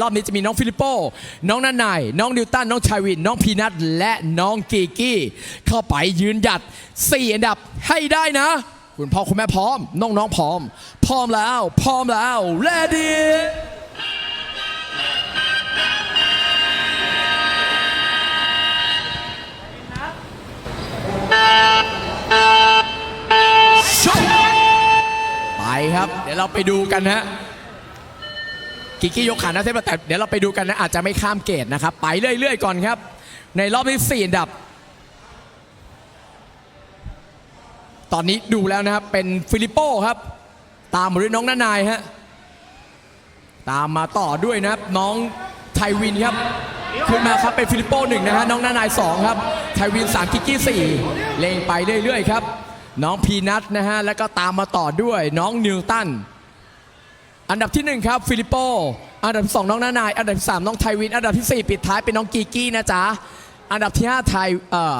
รอบนี้จะมีน้องฟิลิปโป้น้องนันนายน้องนิวตัน น้องชายวิน น้องพีนัท และน้องกีกี้ เข้าไปยืนหยัด 4 อันดับให้ได้นะ คุณพ่อคุณแม่พร้อม น้องๆพร้อม พร้อมแล้ว พร้อมแล้ว ready ไปครับ เดี๋ยวเราไปดูกันฮะ กิกกี้ยกขาหน้าเส้นมาแต่เดี๋ยวเราไปดูกันนะอาจจะไม่ข้ามเกตนะครับ ไปเรื่อยๆก่อนครับ ในรอบที่4อันดับ ตอนนี้ดูแล้วนะครับ เป็นฟิลิปโป้ครับ ตามมาด้วยน้องนานายฮะตามมาต่อด้วยนะครับ น้องไทวินครับ ขึ้นมาครับเป็นฟิลิปโป้หนึ่งนะฮะน้องนานายสองครับ ไทวินสามกิกกี้สี่เล่งไปเรื่อยๆครับ น้องพีนัทนะฮะแล้วก็ตามมาต่อด้วยน้องนิวตัน อันดับที่ 1 ครับฟิลิปโป อันดับ2น้องนานาย อันดับ 3 น้องไทวิน อันดับทีสี่4 ปิดท้ายเป็นน้องกีกี้นะจ๊ะ อันดับที่5ไทยเอ่อ